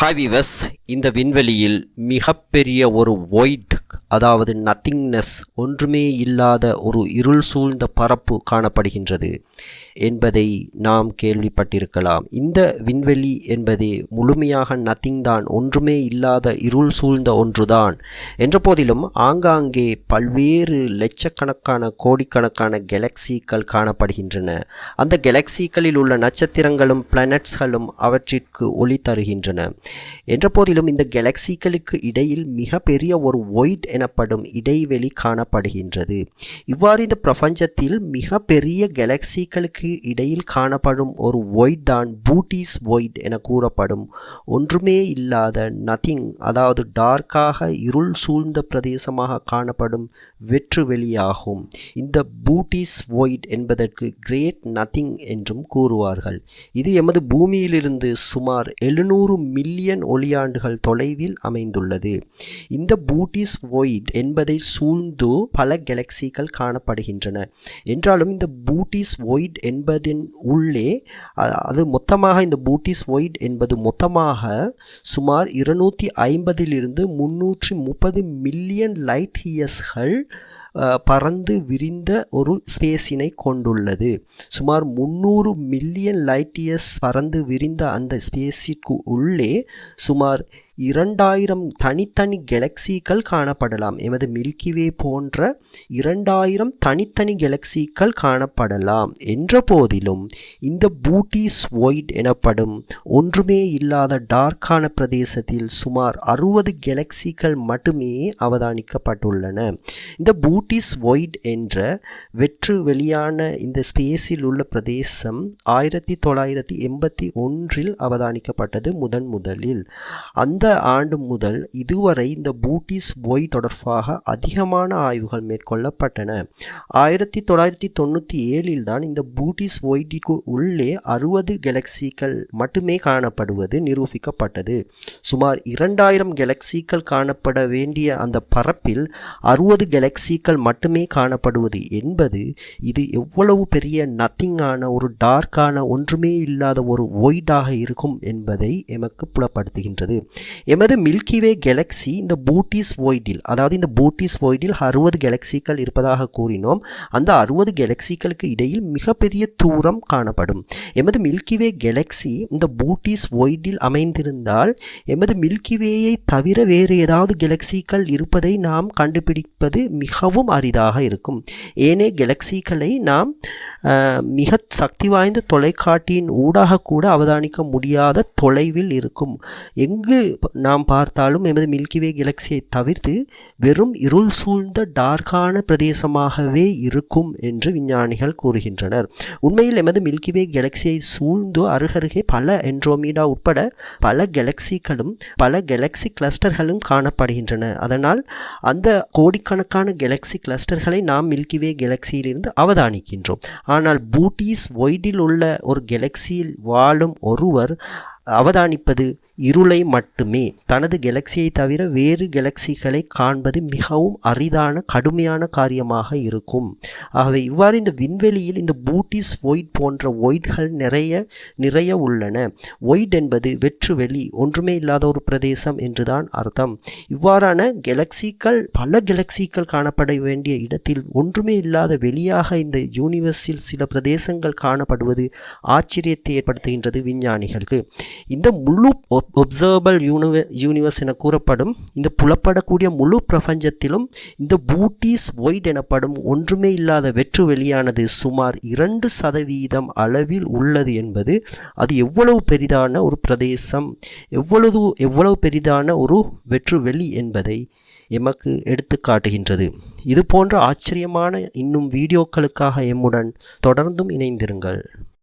ஹாவிவஸ் இந்த விண்வெளியில் மிகப்பெரிய ஒரு ஒயிட் அதாவது நத்திங்னஸ் ஒன்றுமே இல்லாத ஒரு இருள் சூழ்ந்த பரப்பு காணப்படுகின்றது. என்பதை நாம் கேள்விப்பட்டிருக்கலாம். இந்த விண்வெளி என்பதே முழுமையாக நத்திங் தான் ஒன்றுமே இல்லாத இருள் சூழ்ந்த ஒன்றுதான். என்ற போதிலும் ஆங்காங்கே பல்வேறு லட்சக்கணக்கான கோடிக்கணக்கான கெலக்சிகள் காணப்படுகின்றன. அந்த கெலக்சிகளில் உள்ள நட்சத்திரங்களும் பிளானட்ஸ்களும் அவற்றிற்கு ஒளி தருகின்றன. என்ற போதிலும் இந்த கெலக்சிகளுக்கு இடையில் மிக பெரிய ஒரு ஒயிட் எனப்படும் இடைவெளி காணப்படுகின்றது. இவ்வாறு இந்த பிரபஞ்சத்தில் மிக பெரிய கெலக்சிகளுக்கு இடையில் காணப்படும் ஒரு ஒயிட் தான் பூட்டிஸ் ஒயிட் என கூறப்படும். ஒன்றுமே இல்லாத நதிங் அதாவது டார்க்காக இருள் சூழ்ந்த பிரதேசமாக காணப்படும் வெற்று வெளியாகும். இந்த பூட்டிஸ் ஒயிட் என்பதற்கு கிரேட் நதிங் என்றும் கூறுவார்கள். இது எமது பூமியிலிருந்து சுமார் எழுநூறு மில்லியன் ஒளியாண்டுகள் தொலைவில் அமைந்துள்ளது. இந்த பூட்டிஸ் ஒயிட் என்பதை சூழ்ந்து பல கெலக்சிகள் காணப்படுகின்றன. என்றாலும் இந்த பூட்டிஸ் ஒயிட் என்பதின் உள்ளே அது மொத்தமாக இந்த பூட்டிஸ் ஒயிட் என்பது மொத்தமாக சுமார் இருநூற்றி ஐம்பதிலிருந்து முன்னூற்றி முப்பது மில்லியன் லைட் இயர்ஸ்கள் பறந்து விரிந்த ஒரு ஸ்பேஸினை கொண்டுள்ளது. சுமார் முந்நூறு மில்லியன் லைட் இயர்ஸ் பறந்து விரிந்த அந்த ஸ்பேஸிற்கு உள்ளே சுமார் இரண்டாயிரம் தனித்தனி கெலக்சிகள் காணப்படலாம். எமது மில்கிவே போன்ற இரண்டாயிரம் தனித்தனி கெலக்சிகள் காணப்படலாம். என்ற போதிலும் இந்த பூட்டிஸ் ஒயிட் எனப்படும் ஒன்றுமே இல்லாத டார்க்கான பிரதேசத்தில் சுமார் அறுபது கெலக்சிகள் மட்டுமே அவதானிக்கப்பட்டுள்ளன. இந்த பூட்டிஸ் ஒயிட் என்ற வெற்று வெளியான இந்த ஸ்பேஸில் உள்ள பிரதேசம் ஆயிரத்தி தொள்ளாயிரத்தி எண்பத்தி ஒன்றில் அவதானிக்கப்பட்டது முதன் முதலில். அந்த ஆண்டு முதல் இதுவரை இந்த பூட்டிஸ் ஒய் தொடர்பாக அதிகமான ஆய்வுகள் மேற்கொள்ளப்பட்டன. ஆயிரத்தி தொள்ளாயிரத்தி தொண்ணூற்றி ஏழில் தான் இந்த பூட்டிஸ் ஒய்டிற்கு உள்ளே அறுபது கெலக்சிகள் மட்டுமே காணப்படுவது நிரூபிக்கப்பட்டது. சுமார் இரண்டாயிரம் கெலக்சிகள் காணப்பட வேண்டிய அந்த பரப்பில் அறுபது கெலக்சிகள் மட்டுமே காணப்படுவது என்பது இது எவ்வளவு பெரிய நத்திங்கான ஒரு டார்க்கான ஒன்றுமே இல்லாத ஒரு ஒய்டாக இருக்கும் என்பதை எமக்கு புலப்படுத்துகின்றது. எமது மில்கிவே கெலக்சி இந்த பூட்டிஸ் ஒய்டில் அதாவது இந்த பூட்டிஸ் ஒய்டில் அறுபது கெலக்சிகள் இருப்பதாக கூறினோம். அந்த அறுபது கெலக்சிகளுக்கு இடையில் மிகப்பெரிய தூரம் காணப்படும். எமது மில்கிவே கெலக்சி இந்த பூட்டிஸ் ஒய்டில் அமைந்திருந்தால் எமது மில்கிவேயை தவிர வேறு ஏதாவது கெலக்சிகள் இருப்பதை நாம் கண்டுபிடிப்பது மிகவும் அரிதாக இருக்கும். ஏனே கெலக்சிகளை நாம் மிக சக்தி வாய்ந்த தொலைக்காட்டியின் ஊடாக கூட அவதானிக்க முடியாத தொலைவில் இருக்கும். எங்கு நாம் பார்த்தாலும் எமது மில்கிவே கெலக்சியை தவிர்த்து வெறும் இருள் சூழ்ந்த டார்க்கான பிரதேசமாகவே இருக்கும் என்று விஞ்ஞானிகள் கூறுகின்றனர். உண்மையில் எமது மில்கிவே கெலக்சியை சூழ்ந்து அருகருகே பல என்ட்ரோமீடா உட்பட பல கெலக்சிகளும் பல கெலக்சி கிளஸ்டர்களும் காணப்படுகின்றன. அதனால் அந்த கோடிக்கணக்கான கெலக்சி கிளஸ்டர்களை நாம் மில்கிவே கெலக்சியிலிருந்து அவதானிக்கின்றோம். ஆனால் பூட்டிஸ் ஒய்டில் உள்ள ஒரு கெலக்சியில் வாழும் ஒருவர் அவதானிப்பது இருளை மட்டுமே. தனது கெலக்சியை தவிர வேறு கெலக்சிகளை காண்பது மிகவும் அரிதான கடுமையான காரியமாக இருக்கும். ஆகவே இவ்வாறு இந்த விண்வெளியில் இந்த பூட்டிஸ் ஒயிட் போன்ற ஒயிட்கள் நிறைய நிறைய உள்ளன. ஒயிட் என்பது வெற்று வெளி ஒன்றுமே இல்லாத ஒரு பிரதேசம் என்றுதான் அர்த்தம். இவ்வாறான கெலக்சிகள் பல கெலக்சிகள் காணப்பட வேண்டிய இடத்தில் ஒன்றுமே இல்லாத வெளியாக இந்த யூனிவர்ஸில் சில பிரதேசங்கள் காணப்படுவது ஆச்சரியத்தை ஏற்படுத்துகின்றது விஞ்ஞானிகளுக்கு. இந்த முழு ஒப்சர்வபிள் யூனிவ யூனிவர்ஸ் என கூறப்படும் இந்த புலப்படக்கூடிய முழு பிரபஞ்சத்திலும் இந்த பூட்டிஸ் ஒயிட் எனப்படும் ஒன்றுமே இல்லாத வெற்று வெளியானது சுமார் இரண்டு சதவீதம் அளவில் உள்ளது என்பது அது எவ்வளவு பெரிதான ஒரு பிரதேசம் எவ்வளவு எவ்வளவு பெரிதான ஒரு வெற்று வெளி என்பதை எமக்கு எடுத்து காட்டுகின்றது. இது போன்ற ஆச்சரியமான இன்னும் வீடியோக்களுக்காக எம்முடன் தொடர்ந்தும் இணைந்திருங்கள்.